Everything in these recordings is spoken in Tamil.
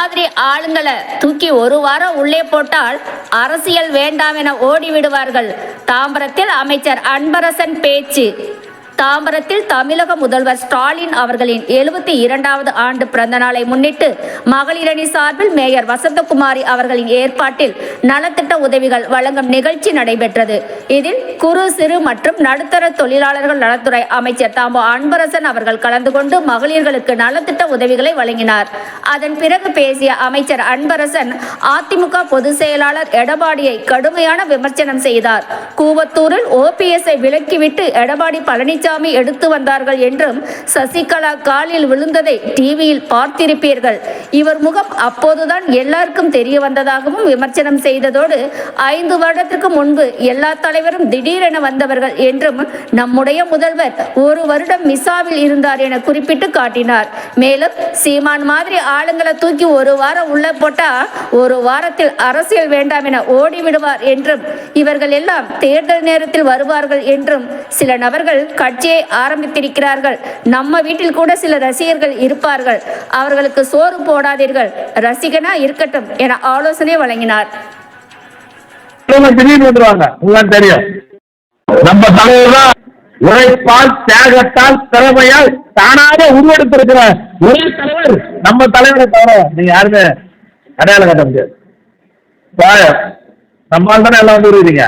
மாதிரி ஆளுங்களை தூக்கி ஒரு வாரம் உள்ளே போட்டால் அரசியல் வேண்டாம் என ஓடிவிடுவார்கள். தாம்பரத்தில் அமைச்சர் அன்பரசன் பேச்சு. தாம்பரத்தில் தமிழக முதல்வர் ஸ்டாலின் அவர்களின் எழுபத்தி இரண்டாவது ஆண்டு பிறந்த நாளை முன்னிட்டு மகளிரணி சார்பில் மேயர் வசந்தகுமாரி அவர்களின் ஏற்பாட்டில் நலத்திட்ட உதவிகள் வழங்கும் நிகழ்ச்சி நடைபெற்றது. இதில் குறு சிறு மற்றும் நடுத்தர தொழிலாளர்கள் நலத்துறை அமைச்சர் தாம்போ அன்பரசன் அவர்கள் கலந்து கொண்டு மகளிர்களுக்கு நலத்திட்ட உதவிகளை வழங்கினார். அதன் பிறகு பேசிய அமைச்சர் அன்பரசன் அதிமுக பொதுச் செயலாளர் எடப்பாடியை கடுமையான விமர்சனம் செய்தார். கூவத்தூரில் ஓபிஎஸ்ஐ விலக்கிவிட்டு எடப்பாடி பழனிசாமி எடுத்து வந்தார்கள் என்றும் சசிகலா காலில் விழுந்ததை டிவியில் பார்த்திருப்பீர்கள். இவர் முகம் அப்போதுதான் எல்லாருக்கும் தெரிய வந்ததாகவும் விமர்சனம் செய்ததோடு ஐந்து வருடத்திற்கு முன்பு எல்லா தலைவரும் திடீரென வந்தவர்கள் என்றும் நம்முடைய முதல்வர் ஒரு வருடம் மிசாவில் இருந்தார் என குறிப்பிட்டு காட்டினார். மேலும் சீமான் மாதிரி ஆளுங்களை தூக்கி ஒரு வாரம் உள்ள போட்டா ஒரு வாரத்தில் அரசியல் வேண்டாம் என ஓடிவிடுவார் என்றும் இவர்கள் எல்லாம் தேர்தல் நேரத்தில் வருவார்கள் என்றும் சில நபர்கள் கட்சியை ஆரம்பித்திருக்கிறார்கள். நம்ம வீட்டில் கூட சில ரசிகர்கள் இருப்பார்கள். அவர்களுக்கு சோறு போடாதீர்கள். ரசிகனா இருக்கட்டும் என ஆலோசனை வழங்கினார். வந்துருவாங்க. தெரியும். நம்ம தலைவர் உழைப்பால் தியாகத்தால் திறமையால் தானாக உருவெடுத்திருக்கிற ஒரே தலைவர் நம்ம தலைவரை தவிர நீங்க யாருமே அடையாளம் கட்ட முடியாது. நம்மால் தானே எல்லாம் வந்து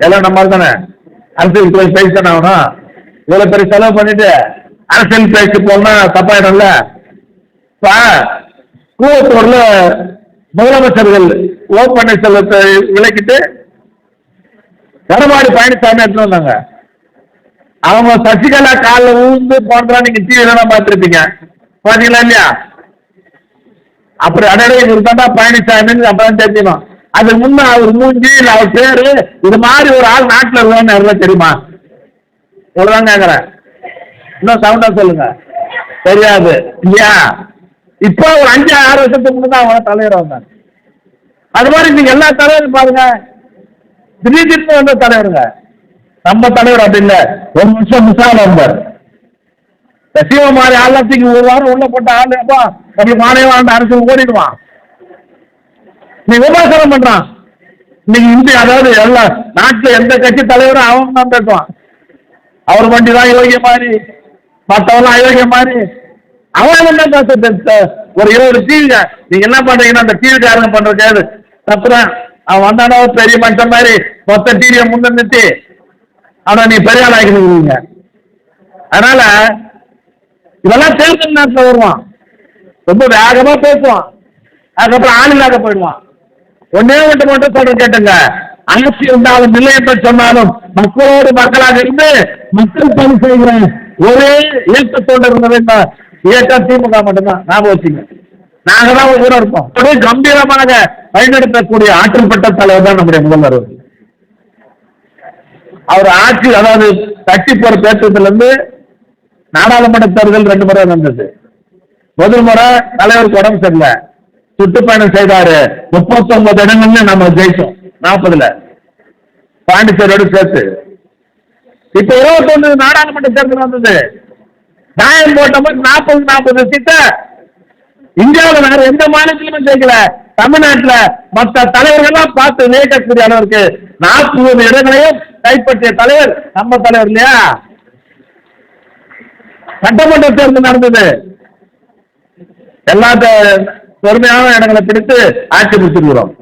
எல்லாம் நம்மால் தானே அரசியல் பேசி தானே ஆகணும். இவ்வளவு பெரிய செலவு பண்ணிட்டு அரசியல் பேச்சு போனா தப்பாயிடும்ல? இப்ப கூவத்தூர்ல முதலமைச்சர்கள் ஓ பன்னீர்செல்வத்தை விலக்கிட்டு எடப்பாடி பழனிசாமி எடுத்துட்டு வந்தாங்க. அவங்க சசிகலா காலில் ஊந்து போன்றா நீங்க டிவில தான் பார்த்துருப்பீங்க. பாத்தீங்களா இல்லையா? அப்படி அடடே இவர் பழனிசாமின்னு அப்பதான் தெரிஞ்சுக்கணும். அதுக்கு முன்ன அவர் மூஞ்சி அவர் பேரு இது மாதிரி ஒரு ஆள் நாட்டில் இருக்கான்னு தெரியுமா? இவ்வளோதான் கேட்குறேன் இன்னும் சவுண்டாக சொல்லுங்க. தெரியாது. இல்லையா? இப்போ ஒரு அஞ்சு ஆறு வருஷத்துக்கு முன்னாடி அவங்க தலைவர் வந்தாங்க. அது மாதிரி நீங்க எல்லா தலைவரும் பாருங்க. திடீர்னு வந்த தலைவருங்க நம்ம தலைவர் அப்படி இல்லை. ஒரு நிமிஷம் மிசால் வந்தார் சிவமாரி ஆலத்துக்கு ஒரு வாரம் உள்ள போட்ட ஆள் அப்பா நம்மளுக்கு மாநில வாழ்ந்த அரசு ஓடிடுவான். நீ விமர்சனம் பண்றான். இன்னைக்கு இந்திய அதாவது எல்லா நாட்டுல எந்த கட்சி தலைவரும் அவன் தான் பேசுவான். அவர் வண்டி தான் யோகிய மாதிரி மற்றவெல்லாம் அயோக்கிய மாதிரி அவன் என்ன பேச ஒரு இருபது டிவிங்க நீங்க என்ன பண்றீங்கன்னா அந்த டிவி காரங்க பண்றது தப்புறேன் அவன் வந்தானா பெரிய மனுஷன் மாதிரி மொத்த டிவியை முன்ன நிறுத்தி. ஆனா நீ பெரிய ஆள் ஆகிக்கிறீங்க அதனால இதெல்லாம் தேர்தல் நேரத்தில் வருவான்? ரொம்ப வேகமா பேசுவான். அதுக்கப்புறம் ஆள் இல்லாத போயிடுவான். ஒன்னே ஒன்று மட்டும் சொல்ற கேட்டுங்க. அரசு இருந்தாலும் இல்லை என்று சொன்னாலும் மக்களோடு மக்களாக இருந்து மக்கள் பணி செய்கிற ஒரே இயக்கத்தோடு இருந்தது இந்த இயக்கம் திமுக மட்டும்தான். ஞாபகம் வச்சுங்க. நாங்க தான் கூட இருப்போம். ஒரே கம்பீரமாக வழிநடத்தக்கூடிய ஆற்றல் பட்ட தலைவர் தான் நம்முடைய முதல்வர் அவர் ஆட்சி அதாவது கட்சி பொறுப்பேற்றதுல இருந்து நாடாளுமன்ற தேர்தல் ரெண்டு முறை நடந்தது முதல் முறை தலைவருக்கு உடம்பு சரியில்லை. சுற்றுப்பயணம் செய்தாரு. முப்பத்தி ஒன்பது இடங்கள்ல நம்ம ஜெயிச்சோம். நாற்பதுல. பாண்டிச்சேரியோடு சேர்த்து. இப்ப இருபத்தொன்னு நாடாளுமன்ற தேர்தல் வந்தது. நியாயம் போட்ட மாதிரி நாற்பது நாற்பது சீட்டை. இந்தியாவில் வேற எந்த மாநிலத்திலுமே ஜெயிக்கல. தமிழ்நாட்டில் மற்ற தலைவர்கள்லாம் பார்த்து நியக்கக்கூடிய அளவிற்கு நாற்பது இடங்களையும் கைப்பற்றிய தலைவர் நம்ம தலைவர் இல்லையா? சட்டமன்ற தேர்தல் நடந்தது. எல்லா பெருமையான இடங்களை பிடித்து ஆட்சி பிடிச்சிருக்கிறோம்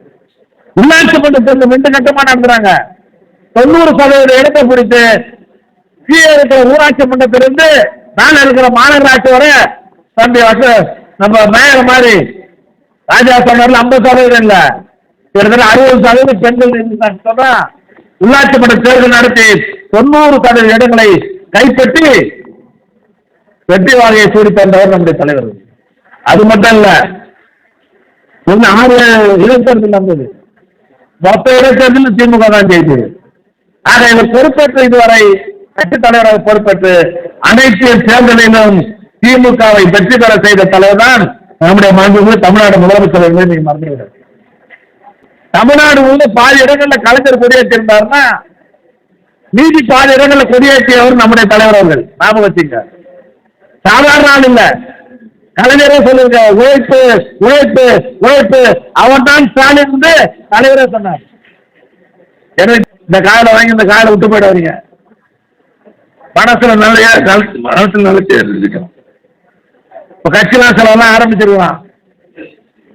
உள்ளாட்சி மன்ற தேர்தல் ரெண்டு கட்டமா நடத்துறாங்க? தொண்ணூறு சதவீத இடத்தை பிடித்து கீழே இருக்கிற ஊராட்சி மன்றத்திலிருந்து மேல இருக்கிற மாநகராட்சி வரை தம்பி வச நம்ம மேயர் மாதிரி ராஜா சொன்னார்ல ஐம்பது சதவீதம் இல்ல. கிட்டத்தட்ட அறுபது சதவீதம் பெண்கள் சொன்னா உள்ளாட்சி மன்ற தேர்தல் நடத்தி தொண்ணூறு சதவீத இடங்களை கைப்பற்றி வெற்றி வாகையை சூடி தந்தவர் நம்முடைய தலைவர். அது மட்டும் இல்ல இன்னும் ஆறு இடைத்தேர்தல் நடந்தது மொத்த இடைத்தேர்தலில் திமுக தான் ஜெயிச்சது ஆக இவர் பொறுப்பேற்ற இதுவரை கட்சித் தலைவராக பொறுப்பேற்று அனைத்து தேர்தலிலும் திமுகவை வெற்றி பெற செய்த தலைவர் தான் நம்முடைய மாண்புமிகு தமிழ்நாடு முதலமைச்சர் என்பதை நீங்க மறந்துவிடும் தமிழ்நாடு உள்ள பாதி இடங்கள்ல கலைஞர் கொடியேற்றிருந்தாருன்னா மீதி பாதி இடங்கள்ல கொடியேற்றியவர் நம்முடைய தலைவர் அவர்கள். ஞாபகம் வச்சுங்க. சாதாரண ஆள் இல்லை. கலைஞரே சொல்லுங்க உழைப்பு உழைப்பு உழைப்பு அவன் தான் ஸ்டாலின் வந்து தலைவரே சொன்னார். எனவே இந்த காலை வாங்கி இந்த காலை விட்டு போயிட வரீங்க மனசுல நல்ல மனசுல நல்ல இருக்கணும். இப்ப கட்சி செலவெல்லாம் ஆரம்பிச்சிருக்கலாம்.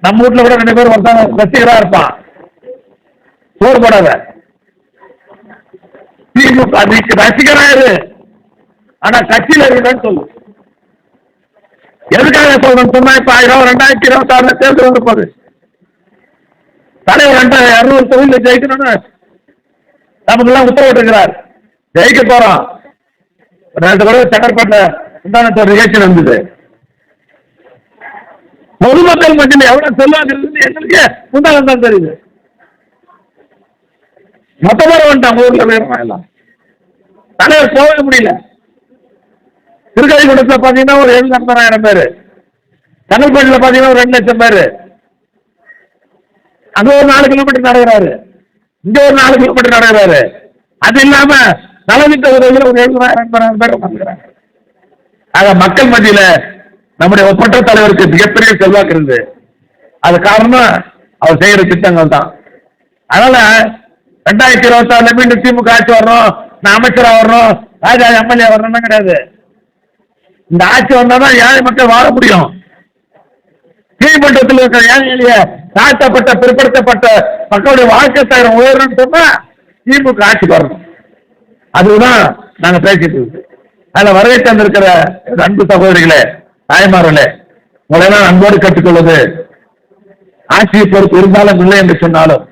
நம்ம வீட்டுல கூட ரெண்டு பேரும் ஒருத்தன் கட்சிகளா இருப்பான். சோறு போடாத. திமுக ரசிகராயிரு ஆனா கட்சியில இருக்கணும்னு சொல்லு. எதுக்காக சொல்றேன் சொன்னா இப்ப ஆயிரம் ரெண்டாயிரத்தி இருபத்தி ஆறுல தேர்தல் வந்து போகுது. தலைவர் ரெண்டாயிரம் அறுநூறு தொகுதியில் ஜெயிக்கணும்னு நமக்கு எல்லாம் உத்தரவிட்டிருக்கிறார். ஜெயிக்க போறோம். ரெண்டு தடவை செங்கற்பட்ட முந்தானத்தோட நிகழ்ச்சி நடந்தது பொதுமக்கள் மட்டும் எவ்வளவு செல்வாக்கு இருந்து எங்களுக்கு முந்தானம் தான் தெரியுது. மொத்தமாக வந்துட்டான் ஊர்ல வேணுமா எல்லாம். தலைவர் போகவே முடியல. திருக்கழிக்குடத்தில் பார்த்தீங்கன்னா ஒரு எழுபது ஐம்பதாயிரம் பேர். செங்கல்பட்டில் பார்த்தீங்கன்னா ஒரு ரெண்டு லட்சம் பேர். அங்க ஒரு நாலு கிலோமீட்டர் நடக்கிறாரு. இங்க ஒரு நாலு கிலோமீட்டர் நடக்கிறாரு. அது இல்லாம நலத்திட்ட உதவியில் ஒரு எழுபதாயிரம் எண்பதாயிரம் பேர் வந்துக்கிறாங்க ஆக மக்கள் மத்தியில் நம்முடைய ஒப்பற்ற தலைவருக்கு மிகப்பெரிய செல்வாக்கு இருந்து அது காரணம் அவர் செய்கிற திட்டங்கள் தான். அதனால ரெண்டாயிரத்தி இருபத்தி ஆறுல மீண்டும் திமுக ஆட்சி வரணும் நான் அமைச்சராக வரணும் ராஜா எம்எல்ஏ வரணும்னு கிடையாது. இந்த ஆட்சி வந்தாதான் ஏழை மக்கள் வாழ முடியும். கீழ்மன்றத்தில் இருக்கிற ஏழை எளிய தாழ்த்தப்பட்ட பிற்படுத்தப்பட்ட மக்களுடைய வாழ்க்கை தரம் உயரணும்னு சொன்னா திமுக ஆட்சி வரணும். அதுதான் நாங்க பேசிட்டு இருக்கு அதுல வரவேற்று தந்திருக்கிற அன்பு சகோதரிகளே தாய்மார்களே உங்களை அன்போடு கற்றுக்கொள்வது ஆட்சியை பொறுப்பு இருந்தாலும் இல்லை என்று சொன்னாலும்